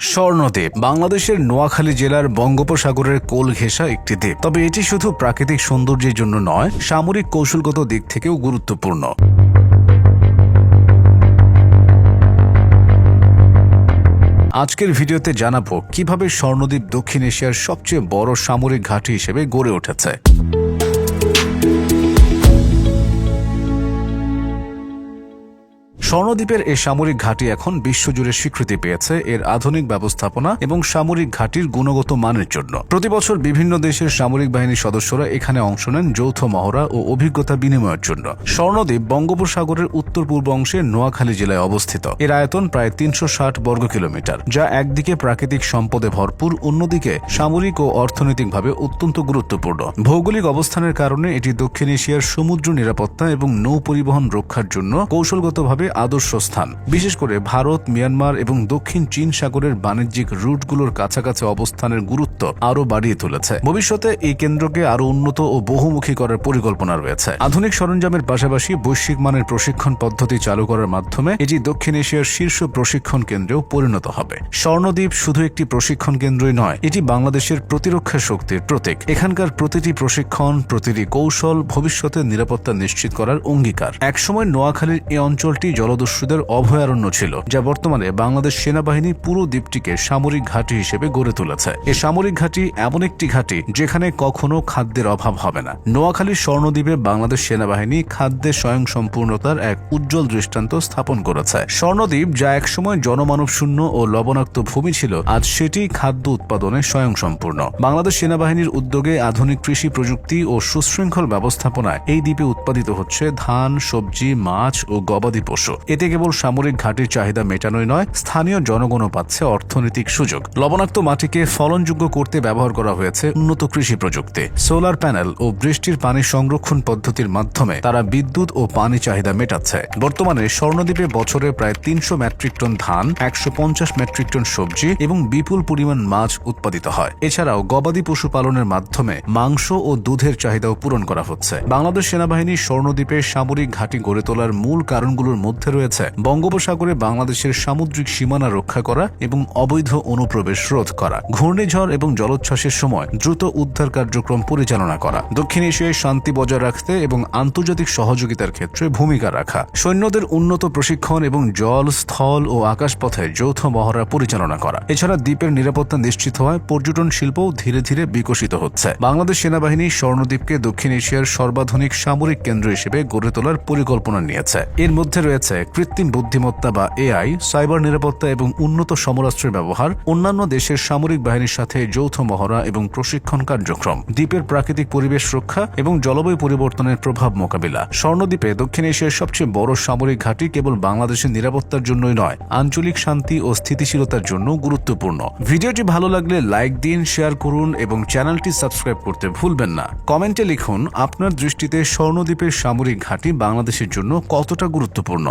স্বর্ণদ্বীপ, বাংলাদেশের নোয়াখালী জেলার বঙ্গোপসাগরের কোল ঘেঁষা একটি দ্বীপ। তবে এটি শুধু প্রাকৃতিক সৌন্দর্যের জন্য নয়, সামরিক কৌশলগত দিক থেকেও গুরুত্বপূর্ণ। আজকের ভিডিওতে জানাব কীভাবে স্বর্ণদ্বীপ দক্ষিণ এশিয়ার সবচেয়ে বড় সামরিক ঘাঁটি হিসেবে গড়ে উঠেছে। স্বর্ণদ্বীপের এই সামরিক ঘাঁটি এখন বিশ্বজুড়ে স্বীকৃতি পেয়েছে এর আধুনিক ব্যবস্থাপনা এবং সামরিক ঘাঁটির গুণগত মানের জন্য। প্রতি বছর বিভিন্ন দেশের সামরিক বাহিনীর সদস্যরা এখানে অংশ নেন যৌথ মহড়া ও অভিজ্ঞতা বিনিময়ের জন্য। স্বর্ণদ্বীপ বঙ্গোপসাগরের উত্তর পূর্ব অংশে নোয়াখালী জেলায় অবস্থিত। এর আয়তন প্রায় তিনশো ষাট বর্গ কিলোমিটার, যা একদিকে প্রাকৃতিক সম্পদে ভরপুর, অন্যদিকে সামরিক ও অর্থনৈতিকভাবে অত্যন্ত গুরুত্বপূর্ণ। ভৌগোলিক অবস্থানের কারণে এটি দক্ষিণ এশিয়ার সমুদ্র নিরাপত্তা এবং নৌ পরিবহন রক্ষার জন্য কৌশলগতভাবে আদর্শ স্থান বিশেষ করে ভারত, মিয়ানমার এবং দক্ষিণ চীন সাগরের বাণিজ্যিক রুটগুলোর কাছাকাছি অবস্থানের গুরুত্ব আরও বাড়িয়ে তুলেছে। ভবিষ্যতে এই কেন্দ্রকে আরও উন্নত ও বহুমুখী করার পরিকল্পনা রয়েছে। আধুনিক সরঞ্জামের পাশাপাশি বৈশ্বিক মানের প্রশিক্ষণ পদ্ধতি চালু করার মাধ্যমে এটি দক্ষিণ এশিয়ার শীর্ষ প্রশিক্ষণ কেন্দ্রেও পরিণত হবে। স্বর্ণদ্বীপ শুধু একটি প্রশিক্ষণ কেন্দ্রই নয়, এটি বাংলাদেশের প্রতিরক্ষা শক্তির প্রতীক। এখানকার প্রতিটি প্রশিক্ষণ, প্রতিটি কৌশল ভবিষ্যতের নিরাপত্তা নিশ্চিত করার অঙ্গীকার। একসময় নোয়াখালীর এই অঞ্চলটি জলদস্যুদের অভয়ারণ্য ছিল, যা বর্তমানে বাংলাদেশ সেনাবাহিনী পুরো দ্বীপটিকে সামরিক ঘাঁটি হিসেবে গড়ে তুলেছে। এই সামরিক ঘাঁটি এমন একটি ঘাঁটি যেখানে কখনো খাদ্যের অভাব হবে না। নোয়াখালীর স্বর্ণদ্বীপে বাংলাদেশ সেনাবাহিনী খাদ্যে স্বয়ংসম্পূর্ণতার এক উজ্জ্বল দৃষ্টান্ত স্থাপন করেছে। স্বর্ণদ্বীপ, যা একসময় জনমানব শূন্য ও লবণাক্ত ভূমি ছিল, আজ সেটি খাদ্য উৎপাদনে স্বয়ংসম্পূর্ণ। বাংলাদেশ সেনাবাহিনীর উদ্যোগে আধুনিক কৃষি প্রযুক্তি ও সুশৃঙ্খল ব্যবস্থাপনায় এই দ্বীপে উৎপাদিত হচ্ছে ধান, সবজি, মাছ ও গবাদি পশু। এতে কেবল সামরিক ঘাটির চাহিদা মেটানোই নয়, স্থানীয় জনগণও পাচ্ছে অর্থনৈতিক সুযোগ। লবণাক্ত মাটিকে ফলনযোগ্য করতে ব্যবহার করা হয়েছে উন্নত কৃষি প্রযুক্তি। সোলার প্যানেল ও বৃষ্টির পানি সংরক্ষণ পদ্ধতির মাধ্যমে তারা বিদ্যুৎ ও পানি চাহিদা মেটাচ্ছে। বর্তমানে স্বর্ণদ্বীপে বছরে প্রায় তিনশো মেট্রিক টন ধান, একশো পঞ্চাশ মেট্রিক টন সবজি এবং বিপুল পরিমাণ মাছ উৎপাদিত হয়। এছাড়াও গবাদি পশু পালনের মাধ্যমে মাংস ও দুধের চাহিদাও পূরণ করা হচ্ছে। বাংলাদেশ সেনাবাহিনী স্বর্ণদ্বীপে সামরিক ঘাঁটি গড়ে তোলার মূল কারণগুলোর মধ্যে রয়েছে বঙ্গোপসাগরে বাংলাদেশের সামুদ্রিক সীমানা রক্ষা করা এবং অবৈধ অনুপ্রবেশ রোধ করা, ঘূর্ণিঝড় এবং জলোচ্ছ্বাসের সময় দ্রুত উদ্ধার কার্যক্রম পরিচালনা করা, দক্ষিণ এশিয়ায় শান্তি বজায় রাখতে এবং আন্তর্জাতিক সহযোগিতার ক্ষেত্রে ভূমিকা রাখা, সৈন্যদের উন্নত প্রশিক্ষণ এবং জল, স্থল ও আকাশপথে যৌথ মহড়া পরিচালনা করা। এছাড়া দ্বীপের নিরাপত্তা নিশ্চিত হওয়ায় পর্যটন শিল্পও ধীরে ধীরে বিকশিত হচ্ছে। বাংলাদেশ সেনাবাহিনী স্বর্ণদ্বীপকে দক্ষিণ এশিয়ার সর্বাধুনিক সামরিক কেন্দ্র হিসেবে গড়ে তোলার পরিকল্পনা নিয়েছে। এর মধ্যে রয়েছে কৃত্রিম বুদ্ধিমত্তা বা এআই, সাইবার নিরাপত্তা এবং উন্নত সমরাস্ত্রের ব্যবহার, অন্যান্য দেশের সামরিক বাহিনীর সাথে যৌথ মহড়া এবং প্রশিক্ষণ কার্যক্রম, দ্বীপের প্রাকৃতিক পরিবেশ রক্ষা এবং জলবায়ু পরিবর্তনের প্রভাব মোকাবিলা। স্বর্ণদ্বীপে দক্ষিণ এশিয়ার সবচেয়ে বড় সামরিক ঘাঁটি কেবল বাংলাদেশের নিরাপত্তার জন্যই নয়, আঞ্চলিক শান্তি ও স্থিতিশীলতার জন্য গুরুত্বপূর্ণ। ভিডিওটি ভালো লাগলে লাইক দিন, শেয়ার করুন এবং চ্যানেলটি সাবস্ক্রাইব করতে ভুলবেন না। কমেন্টে লিখুন, আপনার দৃষ্টিতে স্বর্ণদ্বীপের সামরিক ঘাঁটি বাংলাদেশের জন্য কতটা গুরুত্বপূর্ণ?